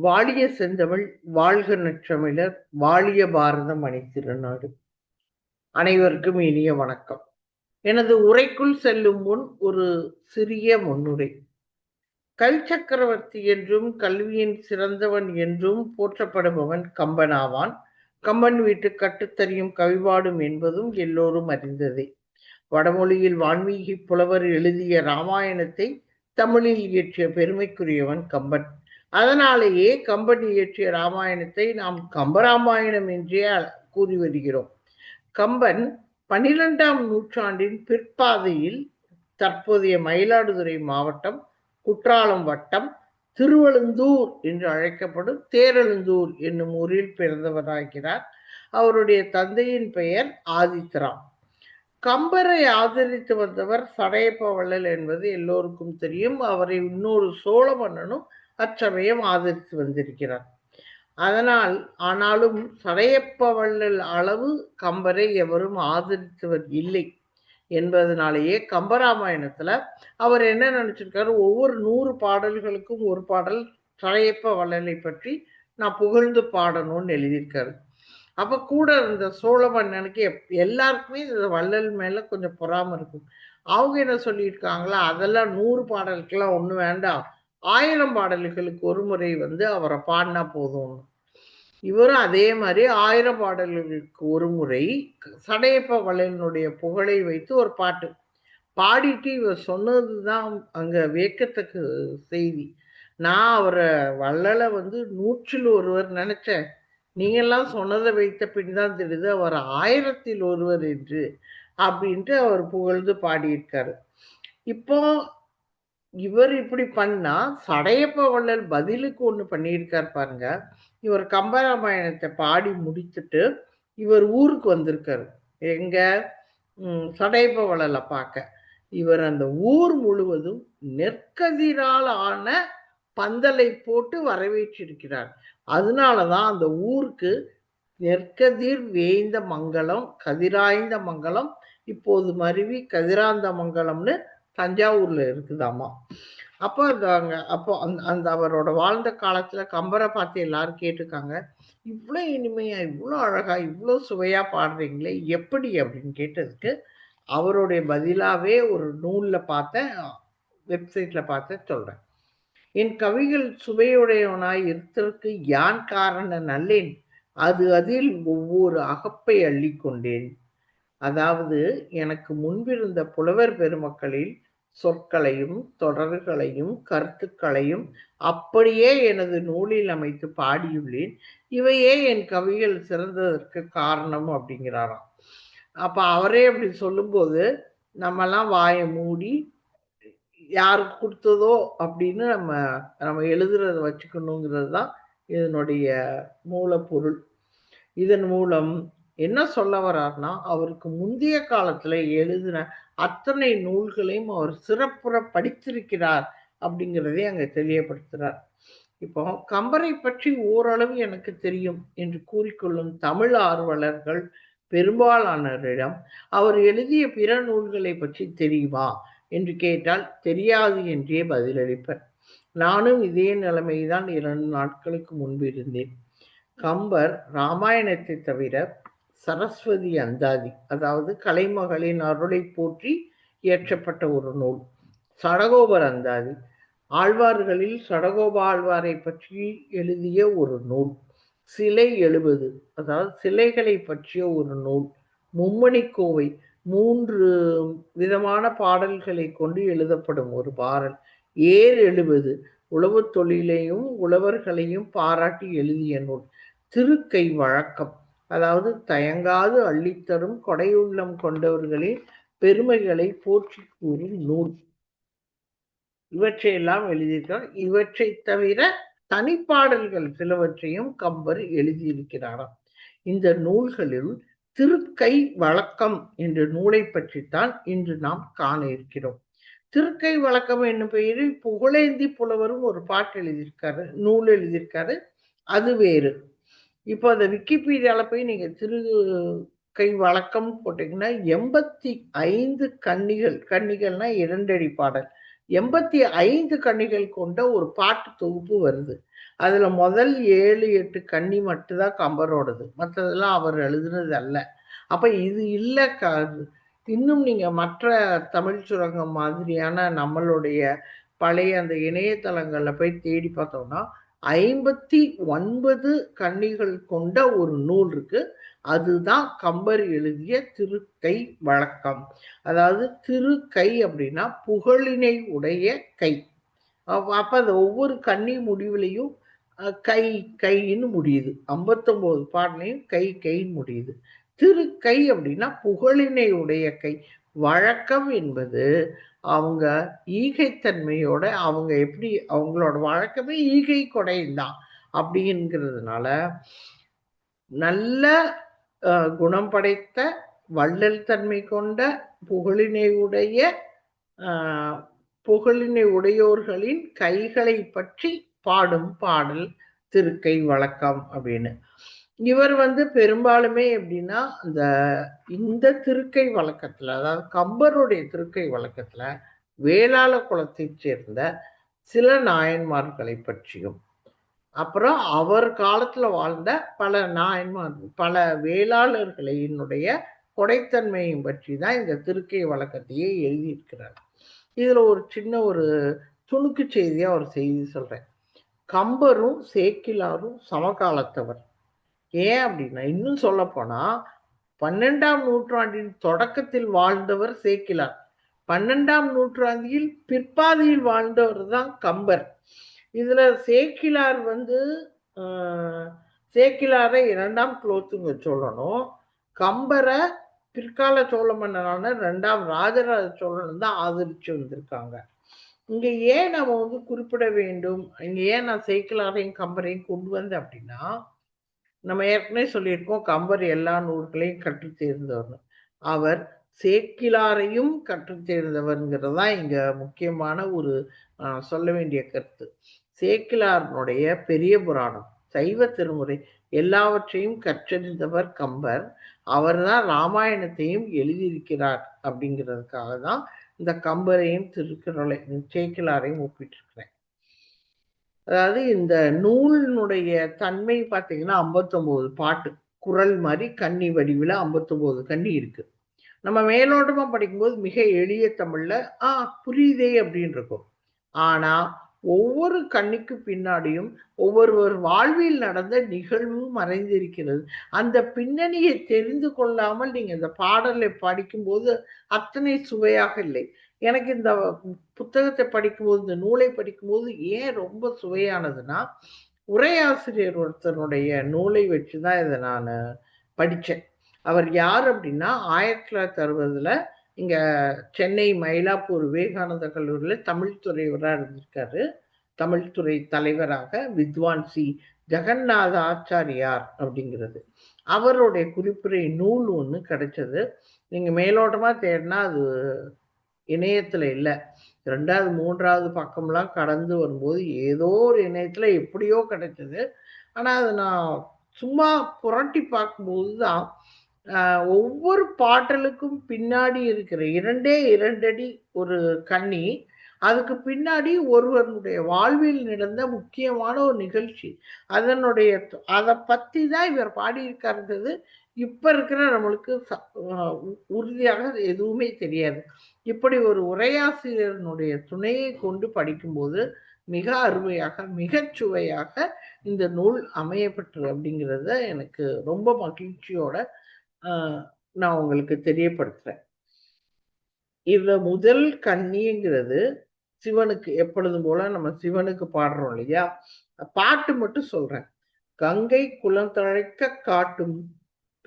வாழிய செந்தமிழ் வாழ்க நற்றமிழர் வாழிய பாரதம் அணித்திருநாடு அனைவருக்கும் இனிய வணக்கம். எனது உரைக்குள் செல்லும் முன் ஒரு சிறிய முன்னுரை. கல் சக்கரவர்த்தி என்றும் கல்வியின் சிறந்தவன் என்றும் போற்றப்படுபவன் கம்பனாவான். கம்பன் வீட்டு கட்டுத்தறியும் கவிபாடும் என்பதும் எல்லோரும் அறிந்ததே. வடமொழியில் வான்மீகி புலவர் எழுதிய ராமாயணத்தை தமிழில் இயற்றிய பெருமைக்குரியவன் கம்பன். அதனாலேயே கம்பன் இயற்றிய ராமாயணத்தை நாம் கம்பராமாயணம் என்றே கூறி வருகிறோம். கம்பன் பனிரெண்டாம் நூற்றாண்டின் பிற்பாதையில் தற்போதைய மயிலாடுதுறை மாவட்டம் குற்றாலம் வட்டம் திருவழுந்தூர் என்று அழைக்கப்படும் தேரெழுந்தூர் என்னும் ஊரில் பிறந்தவராகிறார். அவருடைய தந்தையின் பெயர் ஆதித்ராம். கம்பரை ஆதரித்து வந்தவர் சடையப்ப வள்ளல் என்பது எல்லோருக்கும் தெரியும். அவரை இன்னொரு சோழ மன்னனும் தற்சமயம் ஆதரித்து வந்திருக்கிறார். அதனால் ஆனாலும் சடையப்ப வள்ளல் அளவு கம்பரை எவரும் ஆதரித்தவர் இல்லை என்பதனாலேயே கம்பராமாயணத்துல அவர் என்ன நினைச்சிருக்காரு? ஒவ்வொரு நூறு பாடல்களுக்கும் ஒரு பாடல் சடையப்ப வள்ளலை பற்றி நான் புகழ்ந்து பாடணும்னு எழுதியிருக்காரு. அப்ப கூட இந்த சோழ மன்னனுக்கு எல்லாருக்குமே இந்த வள்ளல் மேல கொஞ்சம் பொறாம இருக்கும். அவங்க என்ன சொல்லியிருக்காங்களா? அதெல்லாம் நூறு பாடலுக்கெல்லாம் ஒண்ணு வேண்டாம். ஆயிரம் பாடல்களுக்கு ஒரு முறை வந்து அவரை பாடினா போதும். இவரும் அதே மாதிரி ஆயிரம் பாடல்களுக்கு ஒரு முறை சடையப்ப வள்ளலினுடைய புகழை வைத்து ஒரு பாட்டு பாடிட்டு இவர் சொன்னது தான் அங்கே வியக்கத்தக்க செய்தி. நான் அவரை வள்ளலை வந்து நூற்றில் ஒருவர் நினச்சேன். நீங்கள்லாம் சொன்னதை வைத்த பின் தான் தெரியுது அவர் ஆயிரத்தில் ஒருவர் என்று அப்படின்ட்டு அவர் புகழ்ந்து பாடியிருக்காரு. இப்போ இவர் இப்படி பண்ணா சடையப்ப வள்ளல் பதிலுக்கு ஒண்ணு பண்ணியிருக்கார் பாருங்க. இவர் கம்பராமாயணத்தை பாடி முடித்துட்டு இவர் ஊருக்கு வந்திருக்காரு. எங்க? சடையப்ப வள்ளலை பார்க்க. இவர் அந்த ஊர் முழுவதும் நெற்கதிரால் ஆன பந்தலை போட்டு வரவேற்றிருக்கிறார். அதனாலதான் அந்த ஊருக்கு நெற்கதிர் வேய்ந்த மங்கலம் கதிராய்ந்த மங்கலம் இப்போது மருவி கதிராந்த மங்கலம்னு தஞ்சாவூர்ல இருக்குதாமா. அப்போ அங்க அப்போ அந்த அந்த அவரோட வாழ்ந்த காலத்துல கம்பரை பார்த்து எல்லாரும் கேட்டிருக்காங்க இவ்வளோ இனிமையா இவ்வளோ அழகா இவ்வளோ சுவையா பாடுறீங்களே எப்படி? அப்படின்னு கேட்டதுக்கு அவருடைய பதிலாகவே ஒரு நூலில் பார்த்தேன் வெப்சைட்ல பார்த்து சொல்றேன். என் கவிகள் சுவையுடையவனாய் இருத்தற்கு யான் காரணம் நல்லேன்? அது அதில் ஒவ்வொரு அகப்பை அள்ளி கொண்டேன் அதாவது எனக்கு முன்பிருந்த புலவர் பெருமக்களில் சொற்களையும் தொடர்களையும் கருத்துக்களையும் அப்படியே எனது நூலில் அமைத்து பாடியுள்ளேன். இவையே என் கவிகள் சிறந்ததற்கு காரணம் அப்படிங்கிறாராம். அப்ப அவரே அப்படி சொல்லும்போது நம்மெல்லாம் வாயை மூடி யாருக்கு கொடுத்ததோ அப்படின்னு நம்ம நம்ம எழுதுறத வச்சுக்கணுங்கிறது தான் இதனுடைய மூலப்பொருள். இதன் மூலம் என்ன சொல்ல வர்றார்னா அவருக்கு முந்தைய காலத்துல எழுதின அத்தனை நூல்களையும் அவர் சிறப்புற படித்திருக்கிறார் அப்படிங்கிறதை அங்க தெரியப்படுத்துகிறார் இப்போ கம்பரை பற்றி ஓரளவு எனக்கு தெரியும் என்று கூறிக்கொள்ளும் தமிழ் ஆர்வலர்கள் பெரும்பாலானரிடம் அவர் எழுதிய பிற நூல்களை பற்றி தெரியுமா? என்று கேட்டால் தெரியாது என்றே பதிலளிப்பர். நானும் இதே நிலைமைதான் இரண்டு நாட்களுக்கு முன்பு இருந்தேன். கம்பர் ராமாயணத்தை தவிர சரஸ்வதி அந்தாதி அதாவது கலைமகளின் அருளை போற்றி இயற்றப்பட்ட ஒரு நூல். சடகோபர் அந்தாதி ஆழ்வார்களில் சடகோப ஆழ்வாரை பற்றி எழுதிய ஒரு நூல். சிலை எழுபது அதாவது சிலைகளை பற்றிய ஒரு நூல். மும்மணி கோவை மூன்று விதமான பாடல்களை கொண்டு எழுதப்படும் ஒரு பாடல். ஏர் எழுபது உழவு தொழிலையும் உழவர்களையும் பாராட்டி எழுதிய நூல். திருக்கை வழக்கம் அதாவது தயங்காது அள்ளித்தரும் கொடையுள்ளம் கொண்டவர்களின் பெருமைகளை போற்றி கூறும் நூல். இவற்றையெல்லாம் எழுதியிருக்கிறார். இவற்றை தவிர தனிப்பாடல்கள் சிலவற்றையும் கம்பர் எழுதியிருக்கிறாராம். இந்த நூல்களில் திருக்கை வழக்கம் என்ற நூலை பற்றித்தான் இன்று நாம் காண இருக்கிறோம். திருக்கை வழக்கம் என்னும் பெயரில் புகழேந்தி புலவரும் ஒரு பாட்டு எழுதியிருக்காரு நூல் எழுதியிருக்காரு. அது வேறு. இப்போ அந்த விக்கிபீடியாவில் போய் நீங்கள் திரு கை வழக்கம் போட்டிங்கன்னா எண்பத்தி ஐந்து கன்னிகள் கன்னிகள்னா இரண்டடி பாடல். எண்பத்தி ஐந்து கன்னிகள் கொண்ட ஒரு பாட்டு தொகுப்பு வருது. அதில் முதல் ஏழு எட்டு கன்னி மட்டும்தான் கம்பரோடது. மற்றதெல்லாம் அவர் எழுதுனது அல்ல. அப்போ இது இல்லை க இன்னும் நீங்கள் மற்ற தமிழ் சுரங்கம் மாதிரியான நம்மளுடைய பழைய அந்த இணையதளங்களில் போய் தேடி பார்த்தோம்னா ஐம்பத்தி ஒன்பது கன்னிகள் கொண்ட ஒரு நூல் இருக்கு. அதுதான் கம்பர் எழுதிய திருக்கை வழக்கம். அதாவது திருக்கை அப்படின்னா புகழினை உடைய கை. அப்ப அது ஒவ்வொரு கன்னி முடிவுலையும் கை கைன்னு முடியுது. ஐம்பத்தொம்போது பாடலையும் கை கைன்னு முடியுது. திருக்கை அப்படின்னா புகழினை உடைய கை. வழக்கம் என்பது அவங்க ஈகைத்தன்மையோட அவங்க எப்படி அவங்களோட வழக்கமே ஈகை கொடைந்தான் அப்படிங்கிறதுனால நல்ல குணம் படைத்த வள்ளல் தன்மை கொண்ட புகழினை உடைய புகழினை உடையோர்களின் கைகளை பற்றி பாடும் பாடல் திருக்கை வழக்கம் அப்படின்னு. இவர் வந்து பெரும்பாலுமே எப்படின்னா அந்த இந்த திருக்கை வழக்கத்துல அதாவது கம்பருடைய திருக்கை வழக்கத்துல வேளாள குலத்தைச் சேர்ந்த சில நாயன்மார்களை பற்றியும் அப்புறம் அவர் காலத்துல வாழ்ந்த பல நாயன்மார் பல வேளாளர்களினுடைய கொடைத்தன்மையும் பற்றி தான் இந்த திருக்கை வழக்கத்தையே எழுதியிருக்கிறார். இதுல ஒரு சின்ன ஒரு துணுக்கு செய்தியா ஒரு செய்தி சொல்றேன். கம்பரும் சேக்கிலாரும் சமகாலத்தவர். ஏன் அப்படின்னா இன்னும் சொல்ல போனா பன்னெண்டாம் நூற்றாண்டின் தொடக்கத்தில் வாழ்ந்தவர் சேக்கிலார். பன்னெண்டாம் நூற்றாண்டில் பிற்பாதியில் வாழ்ந்தவர் தான் கம்பர். இதுல சேக்கிலார் வந்து சேக்கிலாரை இரண்டாம் குலோத்துங்க சொல்லணும். கம்பரை பிற்கால சோழ மன்னரான ரெண்டாம் ராஜராஜ சோழன் தான் ஆதரிச்சு வந்திருக்காங்க. இங்க ஏன் நம்ம வந்து குறிப்பிட வேண்டும்? இங்க ஏன் நான் சேக்கிலாரையும் கம்பரையும் கொண்டு வந்தேன் அப்படின்னா நம்ம ஏற்கனவே சொல்லியிருக்கோம் கம்பர் எல்லா நூல்களையும் கற்று தேர்ந்தவர் அவர் சேக்கிலாரையும் கற்று தேர்ந்தவர்ங்கிறது தான் இங்கே முக்கியமான ஒரு சொல்ல வேண்டிய கருத்து. சேக்கிலாரனுடைய பெரிய புராணம் சைவ திருமுறை எல்லாவற்றையும் கற்றறிந்தவர் கம்பர். அவர் தான் ராமாயணத்தையும் எழுதியிருக்கிறார் அப்படிங்கிறதுக்காக தான் இந்த கம்பரையும் திருக்குறளை சேக்கிலாரையும் ஒப்பிட்டிருக்கிறேன். அதாவது இந்த நூலினுடைய தன்மை பார்த்தீங்கன்னா ஐம்பத்தொம்போது பாட்டு. குரல் மாதிரி கன்னி வடிவில் ஐம்பத்தொம்போது கன்னி இருக்கு. நம்ம மேலோட்டமாக படிக்கும்போது மிக எளிய தமிழில் ஆ புரியுதே அப்படின்னு இருக்கும் ஆனால் ஒவ்வொரு கண்ணுக்கு பின்னாடியும் ஒவ்வொருவர் வாழ்வில் நடந்த நிகழ்வும் மறைந்திருக்கிறது. அந்த பின்னணியை தெரிந்து கொள்ளாமல் நீங்கள் இந்த பாடலை படிக்கும்போது அத்தனை சுவையாக இல்லை. எனக்கு இந்த புத்தகத்தை படிக்கும்போது இந்த நூலை படிக்கும்போது ஏன் ரொம்ப சுவையானதுன்னா உரையாசிரியர் ஒருத்தருடைய நூலை வச்சு தான் இதை நான் படித்தேன் அவர் யார் அப்படின்னா ஆயிரத்தி தொள்ளாயிரத்தி அறுபதுல இங்கே சென்னை மயிலாப்பூர் விவேகானந்த கல்லூரியில் தமிழ் துறைவராக இருந்திருக்காரு. தமிழ்துறை தலைவராக வித்வான் சி. ஜெகநாத ஆச்சாரியார் அப்படிங்கிறது. அவருடைய குறிப்புரை நூல் ஒன்று கிடைச்சது. நீங்கள் மேலோட்டமாக தேடினா அது இணையத்துல இல்லை. ரெண்டாவது மூன்றாவது பக்கம்லாம் கடந்து வரும்போது ஏதோ ஒரு இணையத்துல எப்படியோ கிடைச்சது. ஆனா அது நான் சும்மா புரட்டி பார்க்கும்போது தான் ஒவ்வொரு பாட்டலுக்கும் பின்னாடி இருக்கிற இரண்டே இரண்டடி ஒரு கண்ணி அதுக்கு பின்னாடி ஒருவனுடைய வாழ்வில் நடந்த முக்கியமான ஒரு நிகழ்ச்சி. அதனுடைய அதை பற்றி தான் இவர் பாடியிருக்காருன்றது இப்போ இருக்கிற நம்மளுக்கு உறுதியாக எதுவுமே தெரியாது. இப்படி ஒரு உரையாசிரியனுடைய துணையை கொண்டு படிக்கும்போது மிக அருமையாக மிகச்சுவையாக இந்த நூல் அமையப்பட்டது அப்படிங்கிறத எனக்கு ரொம்ப மகிழ்ச்சியோட நான் உங்களுக்கு தெரியப்படுத்துறேன். இதுல முதல் கன்னிங்கிறது சிவனுக்கு எப்பொழுதும் போல நம்ம சிவனுக்கு பாடுறோம் இல்லையா? பாட்டு மட்டும் சொல்றேன். கங்கை குளம் தழைக்க காட்டும்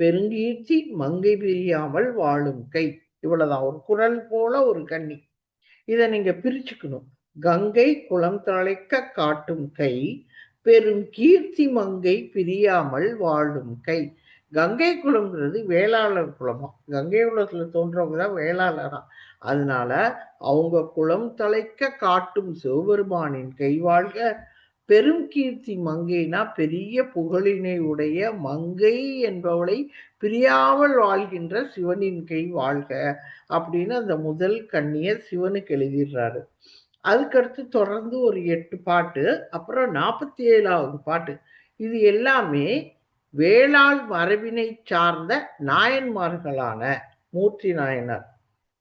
பெருங்கீர்த்தி மங்கை பிரியாமல் வாழும் கை. இவ்வளவுதான். ஒரு குரல் போல ஒரு கன்னி இதை நீங்க பிரிச்சுக்கணும். கங்கை குளம் தழைக்க காட்டும் கை. பெரும் கீர்த்தி மங்கை பிரியாமல் வாழும் கை. கங்கை குளம்ங்கிறது வேளாளர் குலமா கங்கை குலத்துல தோன்றவங்க தான் வேளாளரா? அதனால அவங்க குளம் தலைக்க காட்டும் சிவபெருமானின் கை வாழ்க. பெரும் கீர்த்தி மங்கைனா பெரிய புகழினை உடைய மங்கை என்பவளை பிரியாமல் வாழ்கின்ற சிவனின் கை வாழ்க அப்படின்னு அந்த முதல் கண்ணிய சிவனுக்கு எழுதிடுறாரு. அதுக்கடுத்து தொடர்ந்து ஒரு எட்டு பாட்டு அப்புறம் நாற்பத்தி ஏழாவது பாட்டு. இது எல்லாமே வேளாள் மரபினை சார்ந்த நாயன்மார்களான மூர்த்தி நாயனார்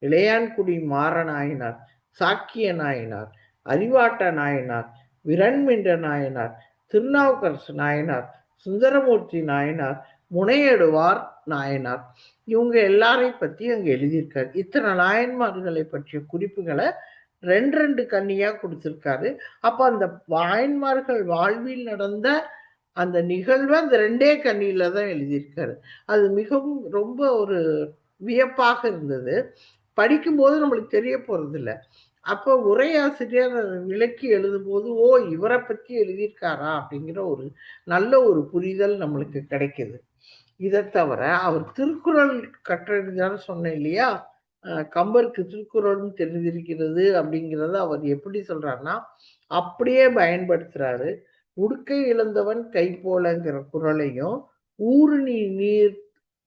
இளையான்குடி மாற நாயனார் சாக்கிய நாயனார் அறிவாட்ட நாயனார் விரண்மின்ற நாயனார் திருநாவுக்கரசு நாயனார் சுந்தரமூர்த்தி நாயனார் முனையடுவார் நாயனார். இவங்க எல்லாரையும் பத்தி அங்க எழுதியிருக்காரு. இத்தனை நாயன்மார்களை பற்றிய குறிப்புகளை ரெண்டு ரெண்டு கன்னியா கொடுத்துருக்காரு. அப்போ அந்த நாயன்மார்கள் வாழ்வில் நடந்த அந்த நிகழ்வை அந்த ரெண்டே கண்ணியில தான் எழுதியிருக்காரு. அது மிகவும் ரொம்ப ஒரு வியப்பாக இருந்தது. படிக்கும்போது நம்மளுக்கு தெரிய போறது இல்லை அப்போ உரையாசிரியர் விளக்கி எழுதும்போது ஓ இவரை பற்றி எழுதியிருக்காரா? அப்படிங்கிற ஒரு நல்ல ஒரு புரிதல் நம்மளுக்கு கிடைக்குது. இதை தவிர அவர் திருக்குறள் கற்றெழுதான்னு சொன்னேன் இல்லையா? கம்பருக்கு திருக்குறளும் தெரிந்திருக்கிறது அப்படிங்கிறத அவர் எப்படி சொல்றாருன்னா அப்படியே பயன்படுத்துறாரு. உடுக்கை இழந்தவன் கை போலங்கிற குறளையும் ஊருணி நீர்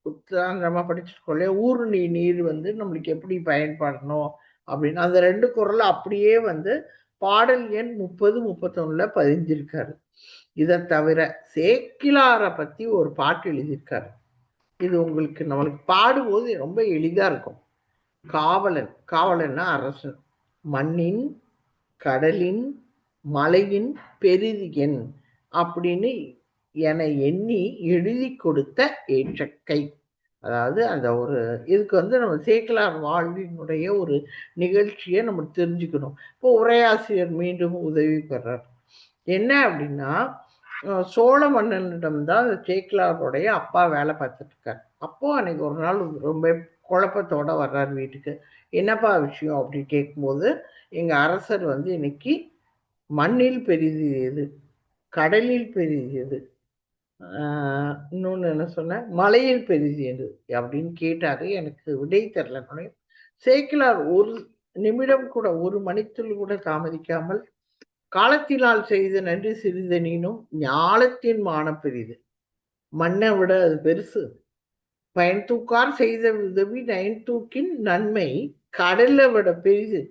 உத்தான் நம்ம படிச்சிருக்கோம் இல்லையா? ஊருணி நீர் வந்து நம்மளுக்கு எப்படி பயன்படணும்? அப்படின்னு. அந்த ரெண்டு குரல் அப்படியே வந்து பாடல் எண் முப்பது முப்பத்தொன்னுல பதிஞ்சிருக்காரு. இதை தவிர சேக்கிலாரை பத்தி ஒரு பாட்டு எழுதியிருக்காரு. இது உங்களுக்கு நம்மளுக்கு பாடும்போது ரொம்ப எளிதா இருக்கும். காவலன் காவலன்னா அரசன் மண்ணின் கடலின் மலையின் பெரிதியன் அப்படின்னு என எண்ணி எழுதி கொடுத்த ஏற்றக்கை. அதாவது அந்த ஒரு இதுக்கு வந்து நம்ம சேக்கலார் வாழ்வினுடைய ஒரு நிகழ்ச்சியை நம்ம தெரிஞ்சுக்கணும். இப்போ உரையாசிரியர் மீண்டும் உதவி பெறார். என்ன அப்படின்னா சோழ மன்னனிடம் தான் சேக்கலாருடைய அப்பா வேலை பார்த்துட்டு இருக்கார் அப்போ அன்னைக்கு ஒரு நாள் ரொம்ப குழப்பத்தோட வர்றார் வீட்டுக்கு. என்னப்பா விஷயம் அப்படி கேட்கும்போது எங்கள் அரசர் வந்து இன்னைக்கு மண்ணில் பெரிது எது கடலில் பெரிது இன்னொன்று என்ன சொன்னேன்? மலையில் பெரிது என்று அப்படின்னு கேட்டாரு. எனக்கு விடை தெரில. சேக்கிலார் ஒரு நிமிடம் கூட ஒரு மணித்துள் கூட தாமதிக்காமல் காலத்தினால் செய்த நன்றி சிறிதனினும் ஞாலத்தின் மான பெரிது. மண்ணை விட அது பெருசு. பயன் தூக்கார் செய்த உதவி நயன் தூக்கின் நன்மை கடலை விட பெரிது.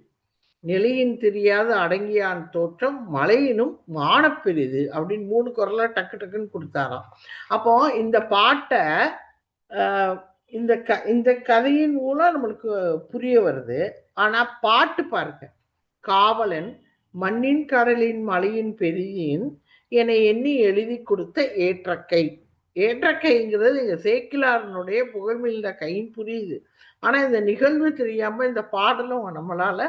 நிலையின் தெரியாத அடங்கியான் தோற்றம் மலையினும் மானப்பெரிது அப்படின்னு மூணு குரலாக டக்கு டக்குன்னு கொடுத்தாராம். அப்போ இந்த பாட்டை இந்த க இந்த கதையின் மூலம் நம்மளுக்கு புரிய வருது. ஆனால் பாட்டு பாருங்க. காவலன் மண்ணின் கடலின் மலையின் பெரியின் என எண்ணி எழுதி கொடுத்த ஏற்றக்கை. ஏற்றக்கைங்கிறது இங்க சேக்கிலாரனுடைய புகழ்மில்ல கையின் புரியுது. ஆனால் இந்த நிகழ்வு தெரியாமல் இந்த பாடலும் நம்மளால்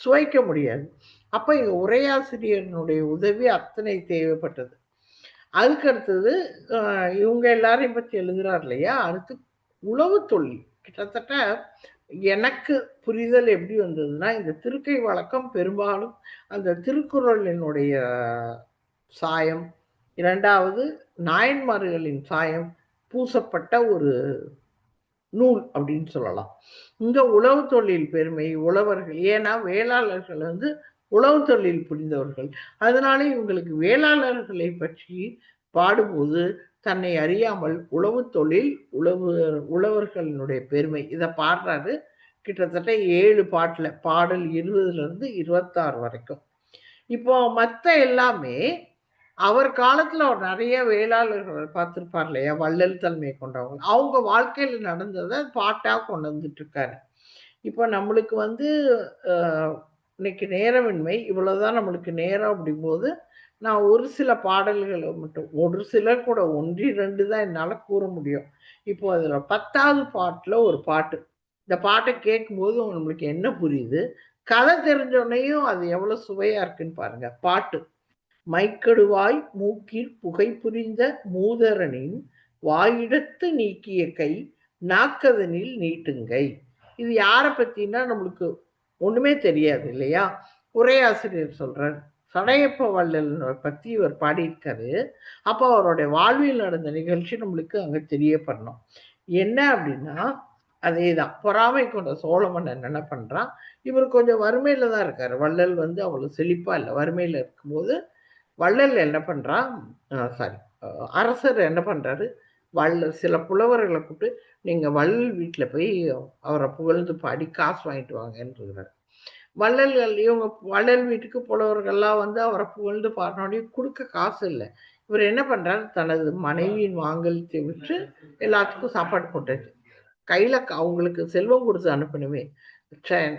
சுவைக்க முடியாது. அப்போ இங்கே உரையாசிரியனுடைய உதவி அத்தனை தேவைப்பட்டது. அதுக்கு அடுத்தது இவங்க எல்லாரையும் பற்றி எழுதுகிறார் இல்லையா? அடுத்து உழவு தொழில். கிட்டத்தட்ட எனக்கு புரிதல் எப்படி வந்ததுன்னா இந்த திருக்கை வழக்கம் பெரும்பாலும் அந்த திருக்குறளினுடைய சாயம். இரண்டாவது நாயன்மார்களின் சாயம் பூசப்பட்ட ஒரு நூல் அப்படின்னு சொல்லலாம். இங்க உழவு தொழில் பெருமை உழவர்கள் ஏன்னா வேளாளர்கள் வந்து உழவு தொழில் புரிந்தவர்கள். அதனால இவங்களுக்கு வேளாளர்களை பற்றி பாடும்போது தன்னை அறியாமல் உழவு தொழில் உழவு உழவர்களினுடைய பெருமை. இதை பாடுறாரு கிட்டத்தட்ட ஏழு பாட்டில் பாடல் இருபதுல இருந்து இருபத்தாறு வரைக்கும். இப்போ மற்ற எல்லாமே அவர் காலத்துல அவர் நிறைய வேளாளர்கள் பார்த்துருப்பார் இல்லையா வள்ளல் தன்மை கொண்டவங்க. அவங்க வாழ்க்கையில நடந்ததை பாட்டா கொண்டு வந்துட்டு இருக்காரு இப்போ நம்மளுக்கு வந்து இன்னைக்கு நேரமின்மை இவ்வளவுதான் நம்மளுக்கு நேரம் அப்படிங்கும்போது நான் ஒரு சில பாடல்களை மட்டும் ஒரு சிலர் கூட ஒன்றி ரெண்டு தான் என்னால் கூற முடியும். இப்போ அதில் பத்தாவது பாட்டில் ஒரு பாட்டு. இந்த பாட்டை கேட்கும்போது நம்மளுக்கு என்ன புரியுது? கதை தெரிஞ்சோடனேயும் அது எவ்வளோ சுவையாக இருக்குன்னு பாருங்கள் பாட்டு. மைக்கடுவாய் மூக்கில் புகை புரிந்த மூதரனின் வாயிடத்து நீக்கிய கை நாக்கதனில் நீட்டுங்கை. இது யாரை பத்தினா நம்மளுக்கு ஒண்ணுமே தெரியாது இல்லையா? உரையாசிரியர் சொல்றார். சடையப்ப வள்ளல் பத்தி இவர் பாடியிருக்காரு. அப்போ அவருடைய வாழ்வில் நடந்த நிகழ்ச்சி நம்மளுக்கு அங்க தெரியப்படணும். என்ன அப்படின்னா அதேதான். பொறாமை கொண்ட சோழ மன்னன் என்ன பண்றான்? இவர் கொஞ்சம் வறுமையில தான் இருக்காரு. வள்ளல் வந்து அவ்வளவு செழிப்பா இல்லை. வறுமையில இருக்கும்போது வள்ளல் என்ன பண்ணுறான் சாரி அரசர் என்ன பண்ணுறாரு வள்ள சில புலவர்களை கூப்பிட்டு நீங்கள் வள்ளல் வீட்டில் போய் அவரை புகழ்ந்து பாடி காசு வாங்கிட்டு வாங்கன்றார் வள்ளல்கள் இவங்க வள்ளல் வீட்டுக்கு புலவர்கள்லாம் வந்து அவரை புகழ்ந்து பாடினோடனே கொடுக்க காசு இல்லை. இவர் என்ன பண்ணுறாரு தனது மனைவியின் வாங்கலத்தை விட்டு எல்லாத்துக்கும் சாப்பாடு போட்டாச்சு கையில் அவங்களுக்கு செல்வம் கொடுத்து அனுப்பணுமே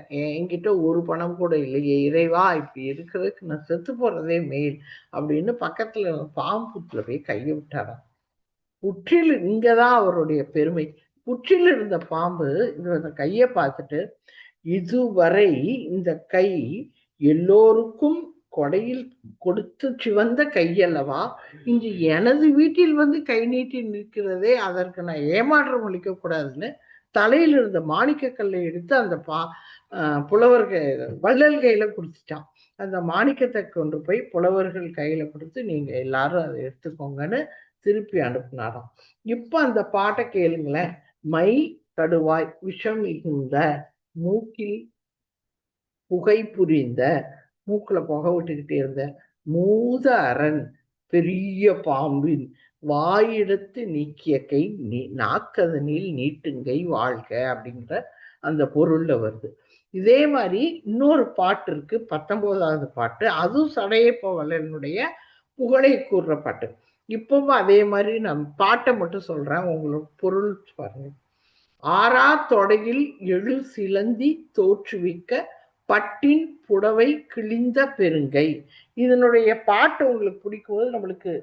என்கிட்ட ஒரு பணம் கூட இல்லையே இறைவா இப்படி இருக்கிறதுக்கு நான் செத்து போறதே மேல் அப்படின்னு பக்கத்துல பாம்புத்துல போய் கையை விட்டாராம். புற்றில் இங்கதான் அவருடைய பெருமை. புற்றில் இருந்த பாம்பு இந்த கையை பார்த்துட்டு இதுவரை இந்த கை எல்லோருக்கும் கொடையில் கொடுத்து சிவந்த கையல்லவா? இன்று எனது வீட்டில் வந்து கை நீட்டி நிற்கிறதே அதற்கு நான் ஏமாற்றம் அளிக்க கூடாதுன்னு தலையில் இருந்த மாணிக்க கல்லை எடுத்து அந்த பா புலவர்கள் வள்ளல் கையில கொடுத்துட்டான் அந்த மாணிக்கத்தை கொண்டு போய் புலவர்கள் கையில கொடுத்து நீங்க எல்லாரும் அதை எடுத்துக்கோங்கன்னு திருப்பி அனுப்புனாராம். இப்ப அந்த பாட்டை கேளுங்களேன். மை கடுவாய் விஷம் மிகுந்த மூக்கில் புகை புரிந்த மூக்குல புகை விட்டுக்கிட்டே இருந்த மூத அரண் பெரிய பாம்பின் வாயிடத்து நீக்கிய கை நீ நாக்கதனில் நீட்டுங்கை வாழ்க அப்படிங்கிற அந்த பொருள்ல வருது. இதே மாதிரி இன்னொரு பாட்டு இருக்கு பத்தொன்பதாவது பாட்டு. அதுவும் சடையப்ப வல்லனுடைய புகழை கூறுற பாட்டு. இப்பவும் அதே மாதிரி நான் பாட்டை மட்டும் சொல்றேன் உங்களுக்கு பொருள் பாருங்க. ஆறா தொடையில் எழு சிலந்தி தோற்றுவிக்க பட்டின் புடவை கிழிந்த பெருங்கை. இதனுடைய பாட்டு உங்களுக்கு பிடிக்கும்போது நம்மளுக்கு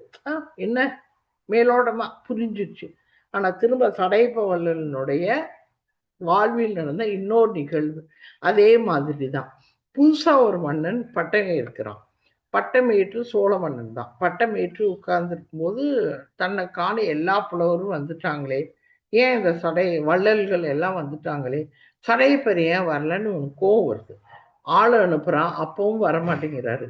என்ன? மேலோட்டமாக புரிஞ்சிச்சு ஆனால் திரும்ப சடைப்பவல்லனுடைய வாழ்வில் நடந்த இன்னொரு நிகழ்வு அதே மாதிரி தான் புதுசாக ஒரு மன்னன் பட்டம் இருக்கிறான் பட்டமேற்று சோழ மன்னன் தான். பட்டம் ஏற்று உட்கார்ந்துருக்கும் போது தன்னை காண எல்லா புலவரும் வந்துட்டாங்களே. ஏன் இந்த சடை வள்ளல்கள் எல்லாம் வந்துட்டாங்களே? சடை பெரிய வரலன்னு கோவம் வருது. ஆள் அனுப்புகிறான் அப்பவும் வரமாட்டேங்கிறாரு.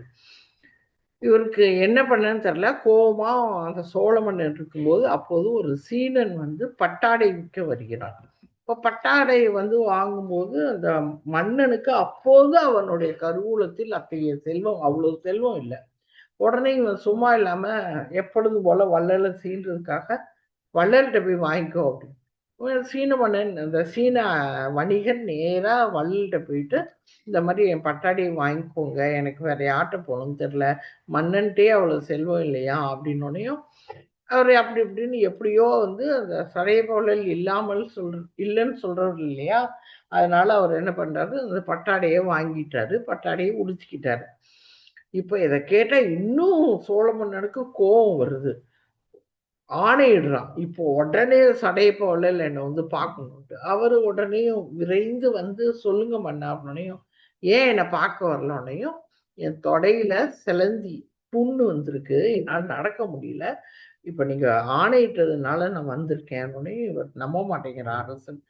இவருக்கு என்ன பண்ணன்னு தெரில கோபமா அந்த சோழ மன்னன் இருக்கும்போது அப்போது ஒரு சீனன் வந்து பட்டாடை விற்க வருகிறான். இப்போ பட்டாடை வந்து வாங்கும்போது அந்த மன்னனுக்கு அப்போது அவனுடைய கருவூலத்தில் அத்தகைய செல்வம் அவ்வளவு செல்வம் இல்லை. உடனே இவன் சும்மா இல்லாம எப்பொழுது போல வள்ளல சீன்றதுக்காக வள்ளல்கிட்ட போய் வாங்கிக்கோ அப்படின்னு. சீன மன்னன் அந்த சீன வணிகன் நேராக வள்ளல்கிட்ட போயிட்டு இந்த மாதிரி என் பட்டாடியை வாங்கிக்கோங்க எனக்கு வேற யார்கிட்ட போகணும்னு தெரில மன்னன்ட்டே அவ்வளோ செல்வம் இல்லையா அப்படின்னோடையும் அவர் அப்படி இப்படின்னு எப்படியோ வந்து அந்த சடையபோழல் இல்லாமல் சொல் இல்லைன்னு சொல்றவர் இல்லையா அதனால அவர் என்ன பண்றாரு அந்த பட்டாடையை வாங்கிட்டாரு பட்டாடையை உடிச்சுக்கிட்டாரு இப்போ இதை கேட்டால் இன்னும் சோழ மன்னனுக்கு கோபம் வருது. ஆணையிடுறான். இப்போ உடனே சடையப்பவழல் என்னை வந்து பார்க்கணுன்ட்டு அவர் உடனேயும் விரைந்து வந்து சொல்லுங்க மன்னா அப்படின்னையும் ஏன் என்னை பார்க்க வரலன்னையும் என் தொடையில சிலந்தி புண்ணு வந்திருக்கு என்னால் நடக்க முடியல. இப்போ நீங்கள் ஆணையிட்டதுனால நான் வந்திருக்கேன்னு இவர் நம்ப மாட்டேங்கிற அரசன்.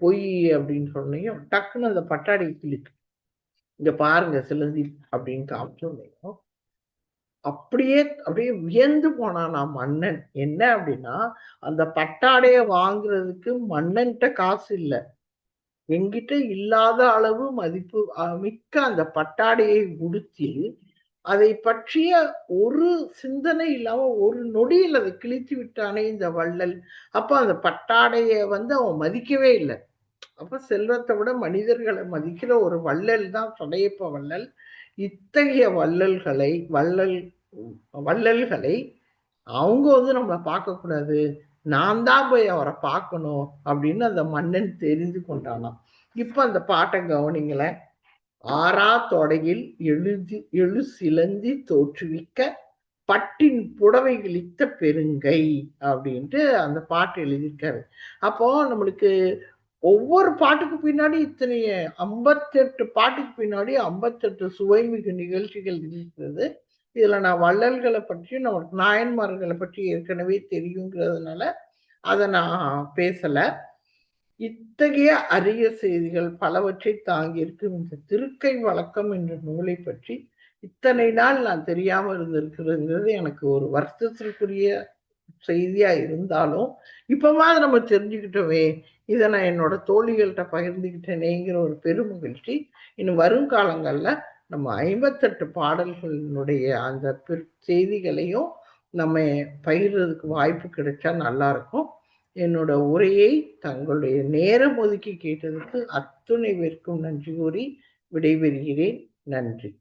பொய் அப்படின்னு சொன்னையும் டக்குன்னு அந்த பட்டாடி கிளிக்கு இங்கே பாருங்க சிலந்தி அப்படின்னு காமிச்சோன்னையும் அப்படியே அப்படியே வியந்து போனான் நான் மன்னன். என்ன அப்படின்னா அந்த பட்டாடைய வாங்குறதுக்கு மன்னன்கிட்ட காசு இல்லை. என்கிட்ட இல்லாத அளவு மதிப்பு மிக்க அந்த பட்டாடையை உடுத்தி அதை பற்றிய ஒரு சிந்தனை இல்லாம ஒரு நொடியில் அதை கிழித்து விட்டானே இந்த வள்ளல். அப்ப அந்த பட்டாடைய வந்து அவன் மதிக்கவே இல்லை. அப்ப செல்வத்தை விட மனிதர்களை மதிக்கிற ஒரு வள்ளல் தான் சொடையப்ப வள்ளல். இத்தகைய வள்ளல்களை வள்ளல் வள்ளல்களை அவங்க வந்து நம்மளை பார்க்கக்கூடாது. நான் தான் போய் அவரை பார்க்கணும் அப்படின்னு அந்த மன்னன் தெரிந்து கொண்டானாம். இப்போ அந்த பாட்டை கவனிங்களேன். ஆறா தொடையில் எழுதி எழு சிலந்தி தோற்றுவிக்க பட்டின் புடவை இழித்த பெருங்கை அப்படின்ட்டு அந்த பாட்டு எழுதியிருக்காரு. அப்போ நம்மளுக்கு ஒவ்வொரு பாட்டுக்கு பின்னாடி இத்தனை ஐம்பத்தெட்டு பாட்டுக்கு பின்னாடி ஐம்பத்தெட்டு சுவைமிகு நிகழ்ச்சிகள் இருக்கிறது இதுல நான் வள்ளல்களை பற்றியும் நம்ம நாயன்மார்களை பற்றி ஏற்கனவே தெரியுங்கிறதுனால அதை நான் பேசலை. இத்தகைய அரிய செய்திகள் பலவற்றை தாங்கியிருக்கும் இந்த திருக்கை வழக்கம் என்ற நூலை பற்றி இத்தனை நாள் நான் தெரியாம இருந்திருக்கிறதுங்கிறது எனக்கு ஒரு வருத்தத்திற்குரிய செய்தியா இருந்தாலும் இப்பமாவது நம்ம தெரிஞ்சுக்கிட்டோமே இதை நான் என்னோட தோழிகள்கிட்ட பகிர்ந்துக்கிட்டேனேங்கிற ஒரு பெருமகிழ்ச்சி. இன்னும் வருங்காலங்களில் நம்ம ஐம்பத்தெட்டு பாடல்களினுடைய அந்த செய்திகளையும் நம்ம பகிர்றதுக்கு வாய்ப்பு கிடைச்சா நல்லா இருக்கும். என்னோட உரையை தங்களுடைய நேரம் ஒதுக்கி கேட்டதுக்கு அத்துணை பேருக்கும் நன்றி கூறி விடைபெறுகிறேன். நன்றி.